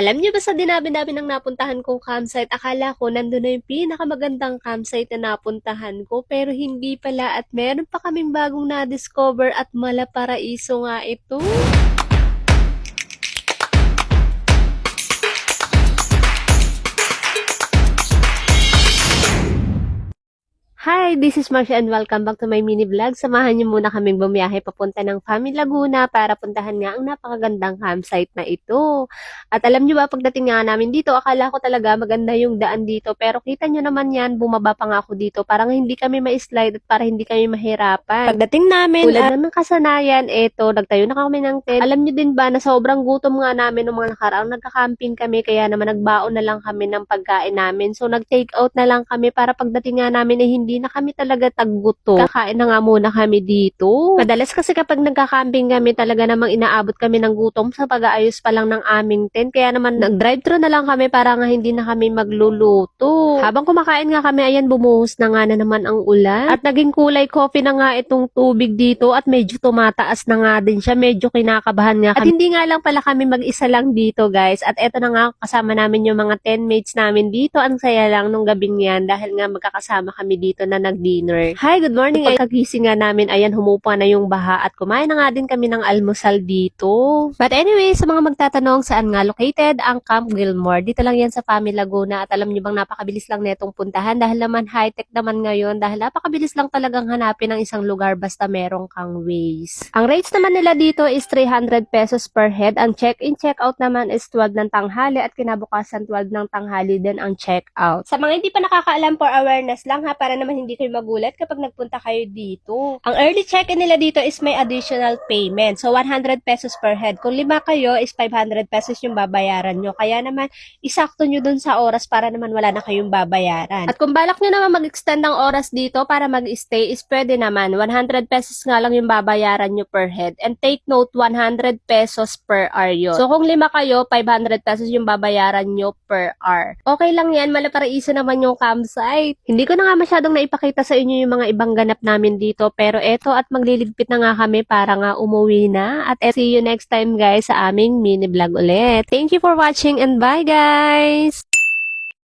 Alam niyo ba sa dinabi-dabi ng napuntahan kong campsite, akala ko nandun na yung pinakamagandang campsite na napuntahan ko, pero hindi pala at meron pa kaming bagong na-discover at malaparaiso nga ito. Hi, this is Marcia and welcome back to my mini vlog. Samahan niyo muna kaming bumiyahe papunta ng Family Laguna para puntahan nga ang napakagandang campsite na ito. At alam niyo ba, pagdating nga namin dito, akala ko talaga maganda yung daan dito. Pero kita niyo naman yan, bumaba pa nga ako dito. Parang hindi kami ma-slide at para hindi kami mahirapan. Pagdating namin, tulad ng kasanayan, eto, nagtayo na kami ng tent. Alam niyo din ba na sobrang gutom nga namin ng mga nakaraang nagka-camping kami, kaya naman nagbaon na lang kami ng pagkain namin. So nag-take out na lang kami para pagdating nga namin eh, hindi na kami talaga tagguto. Kakain na nga muna kami dito. Madalas kasi kapag nagka-camping kami, talaga namang inaabot kami ng gutom sa pag-aayos pa lang ng aming tent. Kaya naman nag-drive-thru na lang kami para nga hindi na kami magluluto. Habang kumakain nga kami, ayan bumuhos na nga na naman ang ulan. At naging kulay coffee na nga itong tubig dito at medyo tumataas na nga din siya. Medyo kinakabahan nga kami. At hindi nga lang pala kami mag-isa lang dito guys. At eto na nga kasama namin yung mga 10 mates namin dito. Ang saya lang nung gabing yan dahil nga magkakasama kami dito na nag-dinner. Hi, good morning. Ay, kagising nga namin, ayan, humupa na yung baha at kumain na nga din kami ng almusal dito. But anyway, sa mga magtatanong saan nga located ang Camp Gilmore, dito lang yan sa Family Laguna at alam nyo bang napakabilis lang netong puntahan dahil naman high-tech naman ngayon dahil napakabilis lang talagang hanapin ng isang lugar basta merong kang ways. Ang rates naman nila dito is 300 pesos per head. Ang check-in, check-out naman is 12 ng tanghali at kinabukasan 12 ng tanghali din ang check-out. Sa mga hindi pa nakakaalam for awareness lang ha, para naman hindi kayo magulat kapag nagpunta kayo dito. Ang early check-in nila dito is may additional payment. So, 100 pesos per head. Kung lima kayo, is 500 pesos yung babayaran nyo. Kaya naman, isakto nyo dun sa oras para naman wala na kayong babayaran. At kung balak nyo naman mag-extend ng oras dito para mag-stay, is pwede naman. 100 pesos nga lang yung babayaran nyo per head. And take note, 100 pesos per hour yun. So, kung lima kayo, 500 pesos yung babayaran nyo per hour. Okay lang yan, malaparaiso naman yung campsite. Hindi ko na nga masyadong naipakita sa inyo yung mga ibang ganap namin dito. Pero eto at magliligpit na nga kami para nga umuwi na. At see you next time guys sa aming mini vlog ulit. Thank you for watching and bye guys!